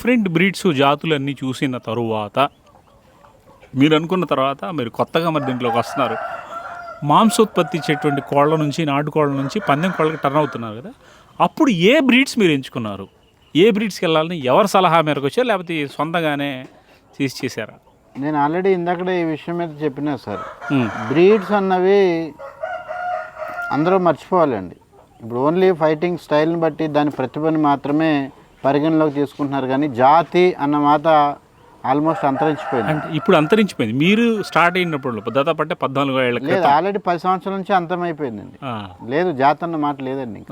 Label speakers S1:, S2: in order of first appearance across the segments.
S1: Different breeds జాతులన్నీ చూసిన తరువాత మీరు అనుకున్న తర్వాత మీరు కొత్తగా మరి దీంట్లోకి వస్తున్నారు. మాంసోత్పత్తి ఇచ్చేటువంటి కోళ్ళ నుంచి నాటుకోళ్ళ నుంచి పందెం కోళ్ళకి టర్న్ అవుతున్నారు కదా. అప్పుడు ఏ బ్రీడ్స్ మీరు ఎంచుకున్నారు? ఏ బ్రీడ్స్కి వెళ్ళాలని ఎవరి సలహా మేరకు వచ్చారు? లేకపోతే సొంతంగానే తీసి చేశారా?
S2: నేను ఆల్రెడీ ఇందాకడే ఈ విషయం మీద చెప్పినా సార్. బ్రీడ్స్ అన్నవి అందరూ మర్చిపోవాలండి. ఇప్పుడు ఓన్లీ ఫైటింగ్ స్టైల్ని బట్టి దాని ప్రతిభని మాత్రమే పరిగణలోకి తీసుకుంటున్నారు కానీ జాతి అన్న మాట ఆల్మోస్ట్ అంతరించిపోయింది.
S1: అంటే ఇప్పుడు అంతరించిపోయింది. మీరు స్టార్ట్ అయినప్పుడు దాదాపు అంటే పద్నాలుగు ఏళ్ళ
S2: లేదు ఆల్రెడీ పది సంవత్సరాల నుంచి అంతమైపోయిందండి. లేదు జాతి అన్న మాట లేదండి.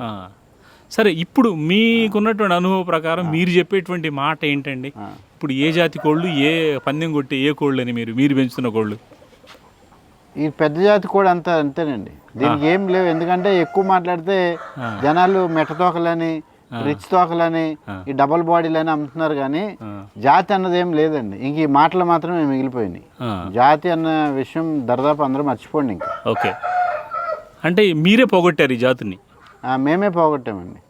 S1: సరే ఇప్పుడు మీకున్నటువంటి అనుభవ ప్రకారం మీరు చెప్పేటువంటి మాట ఏంటండి. ఇప్పుడు ఏ జాతి కోళ్ళు ఏ పందెం కొట్టే ఏ కోళ్ళు అని మీరు మీరు పెంచుతున్న కోళ్ళు?
S2: ఈ పెద్ద జాతి కూడా అంత అంతేనండి. దీనికి ఏం లేవు. ఎందుకంటే ఎక్కువ మాట్లాడితే జనాలు మెట్టతోకలని రిచ్ తోకలని ఈ డబల్ బాడీలని అమ్ముతున్నారు కానీ జాతి అన్నది ఏం లేదండి. ఇంక ఈ మాటలు మాత్రమే మిగిలిపోయినాయి. జాతి అన్న విషయం దరిదాపు అందరూ మర్చిపోండి ఇంకా.
S1: ఓకే. అంటే మీరే పోగొట్టారు ఈ జాతిని?
S2: మేమే పోగొట్టామండి.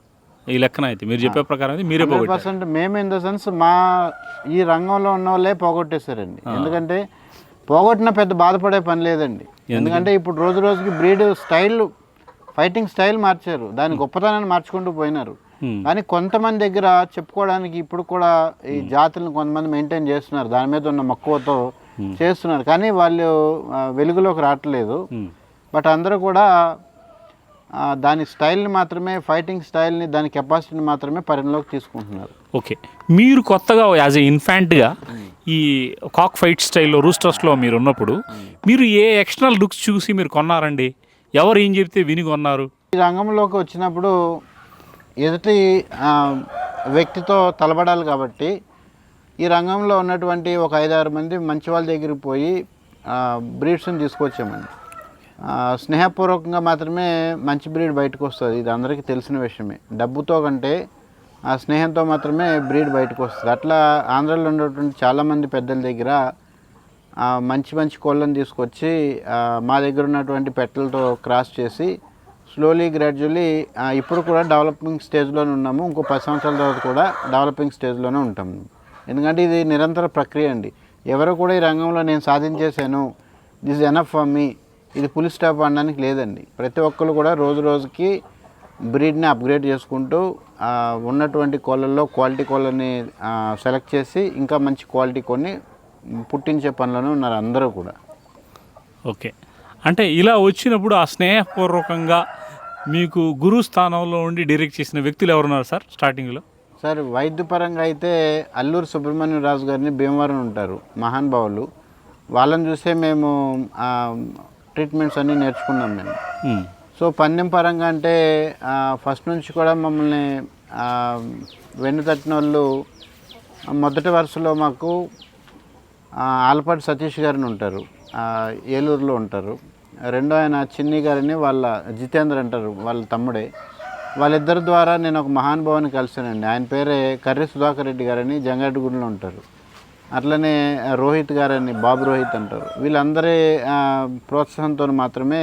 S1: ఈ లెక్కన అయితే మీరు చెప్పే ప్రకారం మీరే
S2: పర్సెంట్ మేము ఇన్ ద సెన్స్ మా ఈ రంగంలో ఉన్న వాళ్ళే పోగొట్టేశారండి. ఎందుకంటే పోగొట్టిన పెద్ద బాధపడే పని లేదండి. ఎందుకంటే ఇప్పుడు రోజు రోజుకి బ్రీడ్ స్టైల్ ఫైటింగ్ స్టైల్ మార్చారు. దాని గొప్పతనాన్ని మార్చుకుంటూ పోయినారు. కానీ కొంతమంది దగ్గర చెప్పుకోవడానికి ఇప్పుడు కూడా ఈ జాతులను కొంతమంది మెయింటైన్ చేస్తున్నారు. దాని మీద ఉన్న మక్కువతో చేస్తున్నారు. కానీ వాళ్ళు వెలుగులోకి రావట్లేదు. బట్ అందరూ కూడా దాని స్టైల్ని మాత్రమే ఫైటింగ్ స్టైల్ని దాని కెపాసిటీని మాత్రమే పరిగణలోకి తీసుకుంటున్నారు.
S1: ఓకే మీరు కొత్తగా యాజ్ ఏ ఇన్ఫాంట్గా ఈ కాక్ ఫైట్ స్టైల్లో రూస్టర్స్లో మీరు ఉన్నప్పుడు మీరు ఏ ఎక్స్టర్నల్ లుక్స్ చూసి మీరు కొన్నారండి? ఎవరు ఏం చెప్తే విని కొన్నారు?
S2: ఈ రంగంలోకి వచ్చినప్పుడు ఎదుటి వ్యక్తితో తలబడాలి కాబట్టి ఈ రంగంలో ఉన్నటువంటి ఒక ఐదారు మంది మంచి వాళ్ళ దగ్గరికి పోయి బ్రీడ్స్ని తీసుకొచ్చామండి. స్నేహపూర్వకంగా మాత్రమే మంచి బ్రీడ్ బయటకు వస్తుంది. ఇది అందరికీ తెలిసిన విషయమే. డబ్బుతో కంటే ఆ స్నేహంతో మాత్రమే బ్రీడ్ బయటకు వస్తుంది. అట్లా ఆంధ్రాలో ఉన్నటువంటి చాలామంది పెద్దల దగ్గర మంచి మంచి కోళ్ళని తీసుకొచ్చి మా దగ్గర ఉన్నటువంటి పెట్టలతో క్రాస్ చేసి స్లోలీ గ్రాడ్యువలీ ఇప్పుడు కూడా డెవలపింగ్ స్టేజ్లోనే ఉన్నాము. ఇంకో పది సంవత్సరాల తర్వాత కూడా డెవలపింగ్ స్టేజ్లోనే ఉంటాము ఎందుకంటే ఇది నిరంతర ప్రక్రియ అండి. ఎవరు కూడా ఈ రంగంలో నేను సాధించేశాను దిస్ ఎనఫ్ ఫర్ మీ ఇది పులి స్టాప్ అనడానికి లేదండి. ప్రతి ఒక్కరు కూడా రోజు రోజుకి బ్రీడ్ని అప్గ్రేడ్ చేసుకుంటూ ఉన్నటువంటి కోళ్ళల్లో క్వాలిటీ కోళ్ళని సెలెక్ట్ చేసి ఇంకా మంచి క్వాలిటీ కొన్ని పుట్టించే పనిలోనే ఉన్నారు అందరూ కూడా.
S1: ఓకే. అంటే ఇలా వచ్చినప్పుడు ఆ స్నేహపూర్వకంగా మీకు గురు స్థానంలో ఉండి డైరెక్ట్ చేసిన వ్యక్తులు ఎవరున్నారు సార్ స్టార్టింగ్లో
S2: సార్ వైద్యపరంగా అయితే అల్లూరు సుబ్రహ్మణ్యం రాజు గారిని భీమవరం ఉంటారు మహానుభావులు వాళ్ళని చూసే మేము ట్రీట్మెంట్స్ అన్నీ నేర్చుకున్నాం మేము. సో పందెం పరంగా అంటే ఫస్ట్ నుంచి కూడా మమ్మల్ని వెన్ను తట్టిన వాళ్ళు మొదటి వరుసలో మాకు ఆలపాటి సతీష్ గారిని ఉంటారు ఏలూరులో ఉంటారు. రెండో ఆయన చిన్ని గారిని వాళ్ళ జితేంద్ర అంటారు వాళ్ళ తమ్ముడే. వాళ్ళిద్దరి ద్వారా నేను ఒక మహానుభావాన్ని కలిసానండి ఆయన పేరే కర్రి సుధాకర్ రెడ్డి గారని జంగారెడ్డిగూడలో ఉంటారు. అట్లనే రోహిత్ గారని బాబు రోహిత్ అంటారు. వీళ్ళందరి ప్రోత్సాహంతో మాత్రమే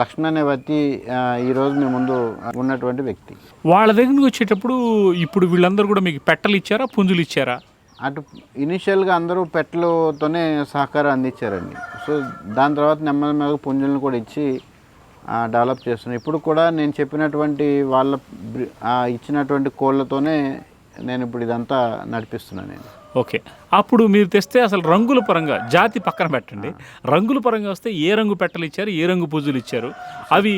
S2: లక్ష్మణ్ అనే వ్యక్తి ఈరోజు మీ ముందు ఉన్నటువంటి వ్యక్తి.
S1: వాళ్ళ దగ్గరికి వచ్చేటప్పుడు ఇప్పుడు వీళ్ళందరూ కూడా మీకు పెట్టలు ఇచ్చారా పుంజులు ఇచ్చారా?
S2: అటు ఇనిషియల్గా అందరూ పెట్టలతోనే సహకారం అందించారండి. సో దాని తర్వాత నెమ్మది నెమ్మదిగా పుంజులను కూడా ఇచ్చి డెవలప్ చేస్తున్నాను ఇప్పుడు కూడా నేను చెప్పినటువంటి వాళ్ళ ఇచ్చినటువంటి కోళ్ళతోనే నేను ఇప్పుడు ఇదంతా నడిపిస్తున్నాను నేను.
S1: ఓకే. అప్పుడు మీరు తెస్తే అసలు రంగుల పరంగా జాతి పక్కన పెట్టండి. రంగుల పరంగా వస్తే ఏ రంగు పెట్టలు ఇచ్చారు ఏ రంగు పూజలు ఇచ్చారు? అవి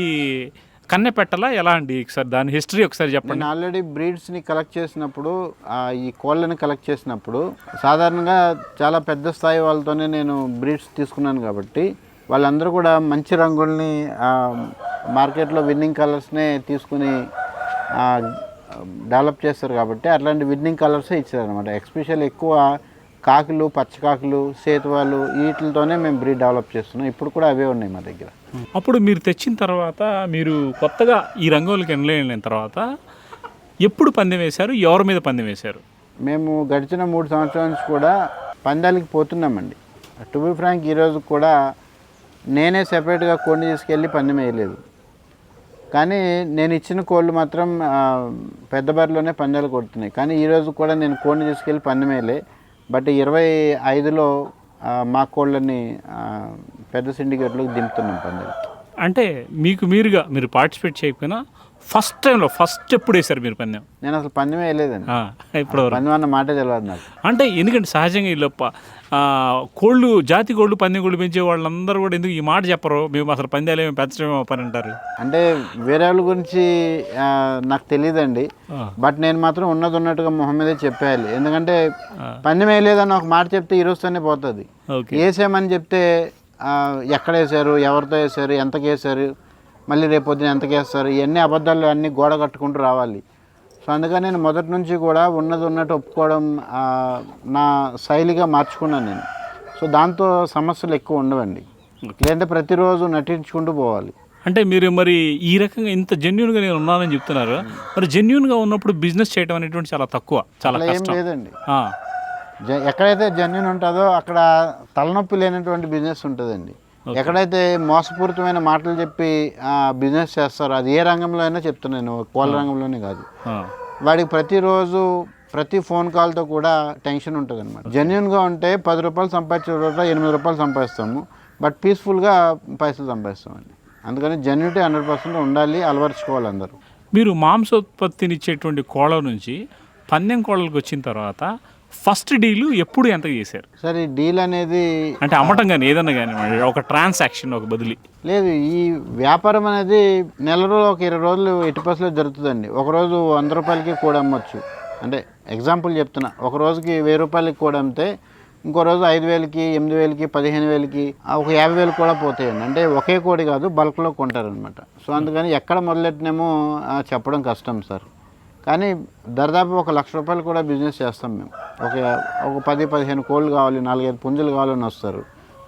S1: కన్నె పెట్టలా? ఎలా అండి? ఒకసారి దాని హిస్టరీ ఒకసారి చెప్పండి.
S2: నేను ఆల్రెడీ బ్రీడ్స్ని కలెక్ట్ చేసినప్పుడు ఈ కోళ్ళని కలెక్ట్ చేసినప్పుడు సాధారణంగా చాలా పెద్ద స్థాయి వాళ్ళతోనే నేను బ్రీడ్స్ తీసుకున్నాను కాబట్టి వాళ్ళందరూ కూడా మంచి రంగుల్ని మార్కెట్లో విన్నింగ్ కలర్స్నే తీసుకుని డెవలప్ చేస్తారు కాబట్టి అట్లాంటి విన్నింగ్ కలర్సే ఇచ్చారనమాట ఎక్స్పెషల్ ఎక్కువ కాకులు పచ్చకాకులు సేతువాలు వీటితోనే మేము బ్రీడ్ డెవలప్ చేస్తున్నాం. ఇప్పుడు కూడా అవే ఉన్నాయి మా దగ్గర.
S1: అప్పుడు మీరు తెచ్చిన తర్వాత మీరు కొత్తగా ఈ రంగంలోకి వెళ్ళిన తర్వాత ఎప్పుడు పందెం వేశారు? ఎవరి మీద పందెం వేశారు?
S2: మేము గడిచిన మూడు సంవత్సరాల నుంచి కూడా పందాలకి పోతున్నామండి. టు బి ఫ్రాంక్ ఈరోజు కూడా నేనే సెపరేట్గా కొన్ని తీసుకెళ్ళి పందెం వేయలేదు. కానీ నేను ఇచ్చిన కోళ్ళు మాత్రం పెద్ద బరిలోనే పందాలు కొడుతున్నాయి. కానీ ఈరోజు కూడా నేను కోడిని తీసుకెళ్ళి పందెమేలే బట్ ఇరవై ఐదులో మా కోళ్ళని పెద్ద సిండికేట్లోకి దింపుతున్నాం పందాలు
S1: అంటే మీకు మీరుగా మీరు పార్టిసిపేట్ చేయకపోయినా ఫస్ట్ టైంలో ఫస్ట్ ఎప్పుడు వేశారు మీరు పందెం?
S2: నేను అసలు పందెమే వేయలేదండి.
S1: ఇప్పుడు
S2: పందెం అన్న మాటే తెలియదు నాకు.
S1: అంటే ఎందుకంటే సహజంగా వీళ్ళు ప- ఆ, కోళ్ళు జాతి కోళ్ళు పందెం కోళ్ళు పెంచే వాళ్ళందరూ కూడా ఎందుకు ఈ మాట చెప్పరు? మేము అసలు పందాలు ఏమి పెంచడమేమో పని అంటారు.
S2: అంటే వేరే వాళ్ళ గురించి నాకు తెలియదండి బట్ నేను మాత్రం ఉన్నది ఉన్నట్టుగా మొహం మీదే చెప్పేయాలి. ఎందుకంటే పందెం వేయలేదని ఒక మాట చెప్తే ఈ రోజుతోనే పోతుంది. వేసామని చెప్తే ఎక్కడ వేసారు ఎవరితో వేసారు ఎంతకి వేసారు మళ్ళీ రేపు పొద్దున ఎంతకి వేస్తారు ఇవన్నీ అబద్ధాలు అన్నీ గోడ కట్టుకుంటూ రావాలి. సో అందుకని నేను మొదటి నుంచి కూడా ఉన్నది ఉన్నట్టు ఒప్పుకోవడం నా శైలిగా మార్చుకున్నాను నేను. సో దాంతో సమస్యలు ఎక్కువ ఉండవండి. లేదంటే ప్రతిరోజు నటించుకుంటూ పోవాలి.
S1: అంటే మీరు మరి ఈ రకంగా ఇంత జెన్యున్గా నేను ఉన్నానని చెప్తున్నారు. మరి జెన్యున్గా ఉన్నప్పుడు బిజినెస్ చేయడం అనేటువంటి చాలా తక్కువ చాలా
S2: ఏం లేదండి. ఎక్కడైతే జెన్యున్ ఉంటుందో అక్కడ తలనొప్పి లేనటువంటి బిజినెస్ ఉంటుందండి. ఎక్కడైతే మోసపూరితమైన మాటలు చెప్పి ఆ, బిజినెస్ చేస్తారో అది ఏ రంగంలో అయినా చెప్తున్నాను కోళ్ళ రంగంలోనే కాదు. వాడికి ప్రతిరోజు ప్రతి ఫోన్ కాల్తో కూడా టెన్షన్ ఉంటుంది అనమాట జెన్యున్గా ఉంటే పది రూపాయలు సంపాదించే ఎనిమిది రూపాయలు సంపాదిస్తాము బట్ పీస్ఫుల్గా పైసలు సంపాదిస్తామండి. అందుకని జెన్యునిటీ హండ్రెడ్ పర్సెంట్ ఉండాలి అలవరుచుకోవాలి అందరూ.
S1: మీరు మాంసోత్పత్తినిచ్చేటువంటి కోళ్ళ నుంచి పందెం కోళ్ళకి వచ్చిన తర్వాత ఫస్ట్ డీలు ఎప్పుడు ఎంత చేశారు?
S2: సరే ఈ డీల్ అనేది
S1: అంటే అమ్మటం కానీ ఏదన్నా కానీ ఒక ట్రాన్సాక్షన్ ఒక బదిలీ.
S2: లేదు ఈ వ్యాపారం అనేది నెల రోజులు ఒక ఇరవై రోజులు ఎట్టి పర్సెంట్ జరుగుతుందండి. ఒక రోజు వంద రూపాయలకి కూడా అమ్మొచ్చు. అంటే ఎగ్జాంపుల్ చెప్తున్నా. ఒక రోజుకి వెయ్యి రూపాయలకి కూడా అమ్మితే ఇంకో రోజు ఐదు వేలకి ఎనిమిది వేలకి పదిహేను వేలకి ఒక యాభై వేలు కూడా పోతాయండి. అంటే ఒకే కోడి కాదు బల్క్లో కొంటారనమాట సో అందుకని ఎక్కడ మొదలెట్టినేమో చెప్పడం కష్టం సార్. కానీ దాదాపు ఒక లక్ష రూపాయలు కూడా బిజినెస్ చేస్తాం మేము. ఒక ఒక పది పదిహేను కోళ్ళు కావాలి నాలుగైదు పుంజులు కావాలని వస్తారు.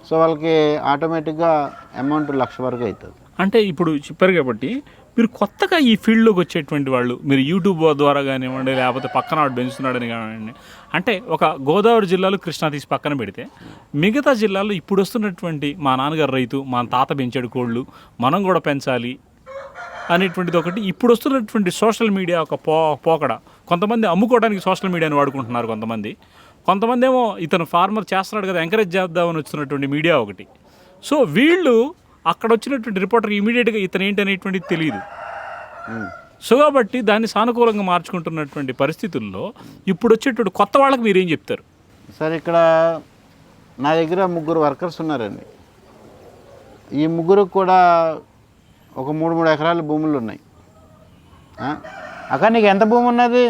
S2: సో వాళ్ళకి ఆటోమేటిక్గా అమౌంట్ లక్ష వరకు అవుతుంది.
S1: అంటే ఇప్పుడు చెప్పారు కాబట్టి మీరు కొత్తగా ఈ ఫీల్డ్లోకి వచ్చేటువంటి వాళ్ళు మీరు యూట్యూబ్ ద్వారా కానివ్వండి లేకపోతే పక్కన వాడు పెంచుతున్నాడని కానివ్వండి అంటే ఒక గోదావరి జిల్లాలో కృష్ణా తీసి పక్కన పెడితే మిగతా జిల్లాలో ఇప్పుడు వస్తున్నటువంటి మా నాన్నగారు రైతు మా తాత పెంచాడు కోళ్ళు మనం కూడా పెంచాలి అనేటువంటిది ఒకటి. ఇప్పుడు వస్తున్నటువంటి సోషల్ మీడియా ఒక పో పోకడ. కొంతమంది అమ్ముకోవడానికి సోషల్ మీడియాని వాడుకుంటున్నారు కొంతమంది. కొంతమంది ఏమో ఇతను ఫార్మర్ చేస్తున్నాడు కదా ఎంకరేజ్ చేద్దామని వచ్చినటువంటి మీడియా ఒకటి. సో వీళ్ళు అక్కడ వచ్చినటువంటి రిపోర్టర్కి ఇమీడియట్గా ఇతను ఏంటి అనేటువంటిది తెలియదు. సో కాబట్టి దాన్ని సానుకూలంగా మార్చుకుంటున్నటువంటి పరిస్థితుల్లో ఇప్పుడు వచ్చేటువంటి కొత్త వాళ్ళకి మీరేం చెప్తారు?
S2: సార్ ఇక్కడ నా దగ్గర ముగ్గురు వర్కర్స్ ఉన్నారండి. ఈ ముగ్గురు కూడా ఒక మూడు మూడు ఎకరాల భూములు ఉన్నాయి. అక్కడ అక్క నీకు ఎంత భూమి ఉన్నది?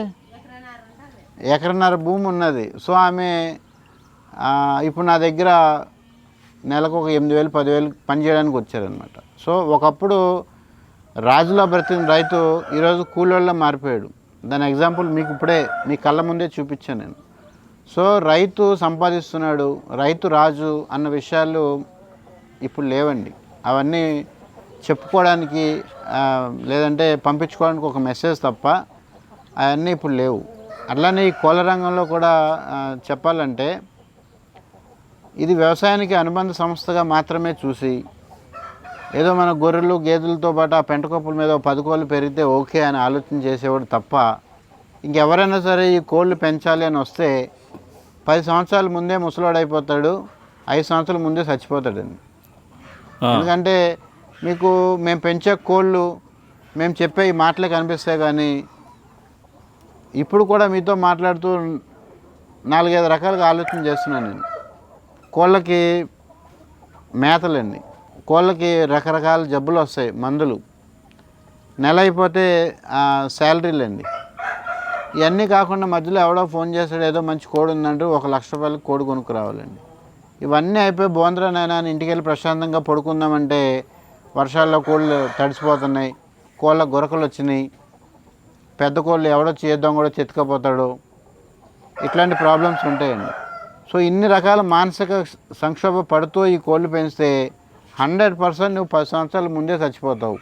S2: ఎకరన్నర భూమి ఉన్నది. సో ఆమె ఇప్పుడు నా దగ్గర నెలకు ఒక ఎనిమిది వేలు పదివేలు పనిచేయడానికి వచ్చారనమాట సో ఒకప్పుడు రాజులో బ్రతికిన రైతు ఈరోజు కూలోళ్ళ మారిపోయాడు. దాని ఎగ్జాంపుల్ మీకు ఇప్పుడే మీ కళ్ళ ముందే చూపించాను నేను. సో రైతు సంపాదిస్తున్నాడు రైతు రాజు అన్న విషయాలు ఇప్పుడు లేవండి. అవన్నీ చెప్పుకోవడానికి లేదంటే పంపించుకోవడానికి ఒక మెసేజ్ తప్ప అవన్నీ ఇప్పుడు లేవు. అట్లానే ఈ కోళ్ళ రంగంలో కూడా చెప్పాలంటే ఇది వ్యవసాయానికి అనుబంధ సంస్థగా మాత్రమే చూసి ఏదో మన గొర్రెలు గేదెలతో పాటు ఆ పెంటకొప్పుల మీద పది కోళ్ళు పెరిగితే ఓకే అని ఆలోచన చేసేవాడు తప్ప ఇంకెవరైనా సరే ఈ కోళ్ళు పెంచాలి అని వస్తే పది సంవత్సరాల ముందే ముసలోడు అయిపోతాడు ఐదు సంవత్సరాల ముందే చచ్చిపోతాడండి. ఎందుకంటే మీకు మేము పెంచే కోళ్ళు మేము చెప్పే ఈ మాటలే కనిపిస్తాయి కానీ ఇప్పుడు కూడా మీతో మాట్లాడుతూ నాలుగైదు రకాలుగా ఆలోచన చేస్తున్నాను నేను. కోళ్ళకి మేతలండి. కోళ్ళకి రకరకాల జబ్బులు వస్తాయి మందులు. నెల అయిపోతే శాలరీలు అండి ఇవన్నీ కాకుండా మధ్యలో ఎవడో ఫోన్ చేస్తాడు ఏదో మంచి కోడి ఉందంటే ఒక లక్ష రూపాయలకి కోడి కొనుక్కు రావాలండి ఇవన్నీ అయిపోయి బోంద్రా నాయన ఇంటికి వెళ్ళి ప్రశాంతంగా పడుకుందామంటే వర్షాల్లో కోళ్ళు తడిసిపోతున్నాయి కోళ్ళ గురకలు వచ్చినాయి. పెద్ద కోళ్ళు ఎవడో చేద్దాం కూడా చెతుకపోతాడు. ఇట్లాంటి ప్రాబ్లమ్స్ ఉంటాయండి. సో ఇన్ని రకాల మానసిక సంక్షోభ పడుతూ ఈ కోళ్ళు పెంచితే హండ్రెడ్ పర్సెంట్ నువ్వు పది సంవత్సరాల ముందే చచ్చిపోతావు.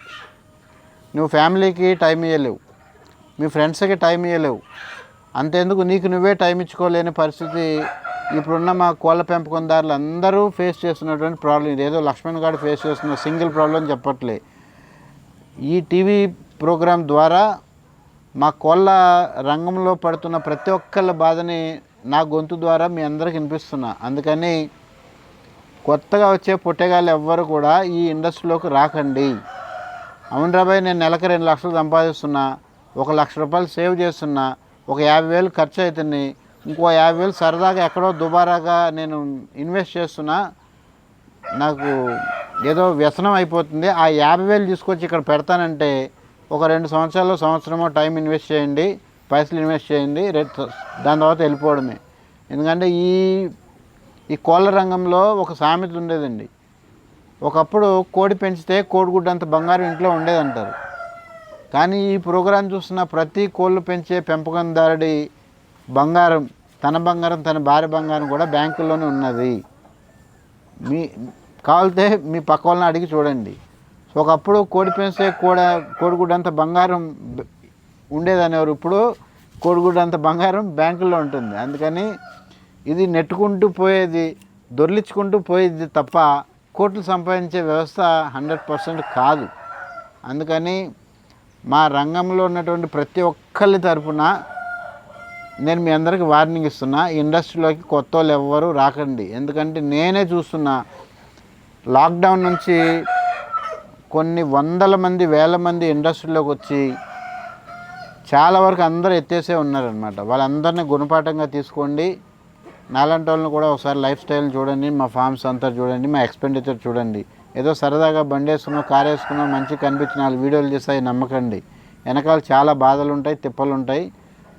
S2: నువ్వు ఫ్యామిలీకి టైం ఇవ్వలేవు మీ ఫ్రెండ్స్కి టైం ఇవ్వలేవు అంతేందుకు నీకు నువ్వే టైం ఇచ్చుకోలేని పరిస్థితి ఇప్పుడున్న మా కోళ్ళ పెంపకందారులు అందరూ ఫేస్ చేస్తున్నటువంటి ప్రాబ్లం ఏదో లక్ష్మణ్ గారు ఫేస్ చేస్తున్న సింగిల్ ప్రాబ్లం చెప్పట్లే. ఈ టీవీ ప్రోగ్రాం ద్వారా మా కోళ్ళ రంగంలో పడుతున్న ప్రతి ఒక్కళ్ళ బాధని నా గొంతు ద్వారా మీ అందరికి వినిపిస్తున్నా. అందుకని కొత్తగా వచ్చే పుట్టగాళ్ళు ఎవ్వరు కూడా ఈ ఇండస్ట్రీలోకి రాకండి. అవును రాబాయ్ నేను నెలకు రెండు లక్షలు సంపాదిస్తున్నా ఒక లక్ష రూపాయలు సేవ్ చేస్తున్నా ఒక యాభై వేలు ఖర్చు అవుతుంది ఇంకో యాభై వేలు సరదాగా ఎక్కడో దుబారాగా నేను ఇన్వెస్ట్ చేస్తున్నా నాకు ఏదో వ్యసనం అయిపోతుంది. ఆ యాభై వేలు తీసుకొచ్చి ఇక్కడ పెడతానంటే ఒక రెండు సంవత్సరాలు సంవత్సరమో టైం ఇన్వెస్ట్ చేయండి పైసలు ఇన్వెస్ట్ చేయండి రేట్ దాని తర్వాత వెళ్ళిపోవడమే. ఎందుకంటే ఈ ఈ కోళ్ళ రంగంలో ఒక సామెత ఉండేదండి. ఒకప్పుడు కోడి పెంచితే కోడిగుడ్డంత బంగారం ఇంట్లో ఉండేదంటారు. కానీ ఈ ప్రోగ్రాం చూస్తున్న ప్రతి కోళ్ళు పెంచే పెంపకందారుడి బంగారం తన బంగారం తన భార్య బంగారం కూడా బ్యాంకుల్లోనే ఉన్నది. మీ కావాలితే మీ పక్క వాళ్ళని అడిగి చూడండి. ఒకప్పుడు కోడి పెంచితే కోడ కోడిగుడ్డంత బంగారం ఉండేదనేవారు ఇప్పుడు కోడిగుడ్డంత బంగారం బ్యాంకుల్లో ఉంటుంది. అందుకని ఇది నెట్టుకుంటూ పోయేది దొర్లించుకుంటూ పోయేది తప్ప కోట్లు సంపాదించే వ్యవస్థ హండ్రెడ్ పర్సెంట్ కాదు. అందుకని మా రంగంలో ఉన్నటువంటి ప్రతి ఒక్కరి తరఫున నేను మీ అందరికి వార్నింగ్ ఇస్తున్నా ఇండస్ట్రీలోకి కొత్త వాళ్ళు ఎవ్వరూ రాకండి. ఎందుకంటే నేనే చూస్తున్నా లాక్డౌన్ నుంచి కొన్ని వందల మంది వేల మంది ఇండస్ట్రీలోకి వచ్చి చాలా వరకు అందరూ ఎత్తేసే ఉన్నారనమాట వాళ్ళందరినీ గుణపాఠంగా తీసుకోండి. నాలాంటి వాళ్ళని కూడా ఒకసారి లైఫ్ స్టైల్ చూడండి మా ఫార్మ్స్ అంతా చూడండి మా ఎక్స్పెండిచర్ చూడండి. ఏదో సరదాగా బండి వేసుకున్నాం కార్ వేసుకున్నాం మంచి కనిపించిన నాలుగు వీడియోలు చేస్తాయి నమ్మకండి. వెనకాల చాలా బాధలు ఉంటాయి తిప్పలు ఉంటాయి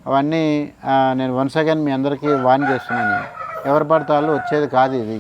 S2: అవన్నీ నేను వన్స్ అగైన్ మీ అందరికీ వార్న్ చేస్తున్నాను. ఎవరు పడతాళ్ళు వచ్చేది కాదు ఇది.